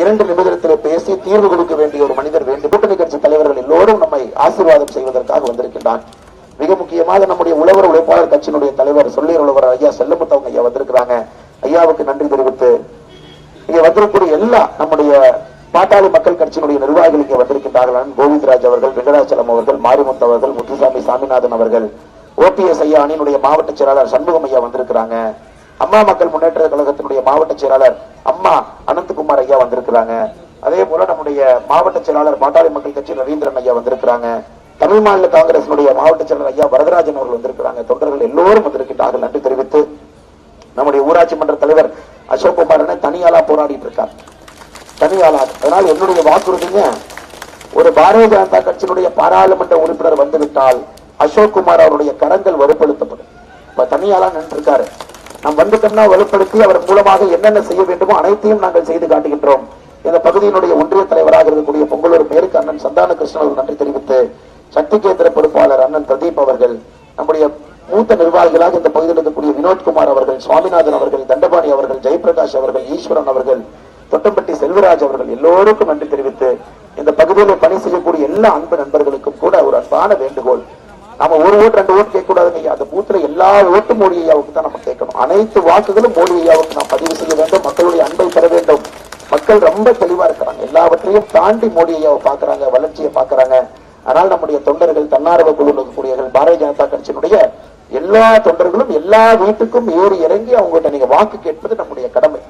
இரண்டு நிமிடத்தில் பேசி தீர்வு கொடுக்க வேண்டிய ஒரு மனிதர் வேண்டும் கூட்டணி கட்சி தலைவர்கள் எல்லோரும் நம்மை ஆசீர்வாதம் செய்வதற்காக வந்திருக்கின்றான் மிக முக்கியமாக நம்முடைய உழவர் உழைப்பாளர் கட்சியினுடைய தலைவர் சொல்லியர் உழவர் ஐயா செல்லமுத்தவங்க ஐயா வந்திருக்கிறாங்க. ஐயாவுக்கு நன்றி தெரிவித்து இங்க வந்திருக்கக்கூடிய எல்லா நம்முடைய பாட்டாளி மக்கள் கட்சியினுடைய நிர்வாகிகள் இங்கே வந்திருக்கின்றார்கள் கோவிந்தராஜ் அவர்கள் வெங்கடாச்சலம் அவர்கள் மாரிமுத்து அவர்கள் முத்துசாமி சாமிநாதன் அவர்கள் ஓபிஎஸ் ஐயா அணியினுடைய மாவட்ட செயலாளர் சண்முகம் ஐயா வந்திருக்கிறாங்க. அம்மா மக்கள் முன்னேற்ற கழகத்தினுடைய மாவட்ட செயலாளர் அம்மா அனந்தகுமார் ஐயா வந்திருக்கிறாங்க. அதே போல நம்முடைய மாவட்ட செயலாளர் பாட்டாளி மக்கள் கட்சி ரவீந்திரன் ஐயா வந்திருக்கிறாங்க. தமிழ் மாநில காங்கிரசினுடைய மாவட்ட செயலாளர் ஐயா வரதராஜன் அவர்கள் வந்திருக்கிறாங்க. தொண்டர்கள் எல்லோரும் வந்திருக்கிறார்கள் நன்றி தெரிவித்து நம்முடைய ஊராட்சி மன்ற தலைவர் அசோக் குமார் அண்ணன் தனியாளா போராடிட்டு இருக்கார். தனியாளா அதனால் என்னுடைய வாக்குறுதிங்க ஒரு பாரதிய ஜனதா கட்சியினுடைய பாராளுமன்ற உறுப்பினர் வந்துவிட்டால் அசோக் குமார் அவருடைய கரங்கள் வலுப்படுத்தப்படும். இப்ப தனியாளா நின்று இருக்காரு நாம் வந்துட்டோம்னா வலுப்படுத்தி அவர் மூலமாக என்னென்ன செய்ய வேண்டுமோ அனைத்தையும் நாங்கள் செய்து காட்டுகின்றோம். இந்த பகுதியினுடைய ஒன்றிய தலைவராக இருக்கக்கூடிய பொங்கலூர் பேருக்கு அண்ணன் சந்தான கிருஷ்ணன் அவர்கள் நன்றி தெரிவித்து சக்தி கேந்திர பொறுப்பாளர் அண்ணன் பிரதீப் அவர்கள் நம்முடைய மூத்த நிர்வாகிகளாக இந்த பகுதியில் இருக்கக்கூடிய வினோத்குமார் அவர்கள் சுவாமிநாதன் அவர்கள் தண்டபாணி அவர்கள் ஜெயபிரகாஷ் அவர்கள் ஈஸ்வரன் அவர்கள் தொட்டம்பட்டி செல்வராஜ் அவர்கள் எல்லோருக்கும் நன்றி தெரிவித்து இந்த பகுதியில் பணி செய்யக்கூடிய எல்லா அன்பு நண்பர்களுக்கும் கூட ஒரு அன்பான வேண்டுகோள். நம்ம ஒரு ஓட்டு ரெண்டு ஓட்டு கேட்கக்கூடாதுங்க அந்த பூத்துல எல்லா ஓட்டும் மொழியை ஐயாவுக்கு தான் நம்ம கேட்கணும் அனைத்து வாக்குகளும் மோடி ஐயாவுக்கு நாம் பதிவு செய்ய வேண்டும். மக்களுடைய அன்பை பெற வேண்டும். மக்கள் ரொம்ப தெளிவா இருக்கிறாங்க. எல்லாவற்றையும் தாண்டி மோடி ஐயாவை பாக்குறாங்க வளர்ச்சியை பாக்குறாங்க ஆனால் நம்முடைய தொண்டர்கள் தன்னார்வ குழு இருக்கக்கூடியவர்கள் பாரதிய ஜனதா கட்சியினுடைய எல்லா தொண்டர்களும் எல்லா வீட்டுக்கும் ஏறி இறங்கி அவங்ககிட்ட நீங்க வாக்கு கேட்பது நம்முடைய கடமை.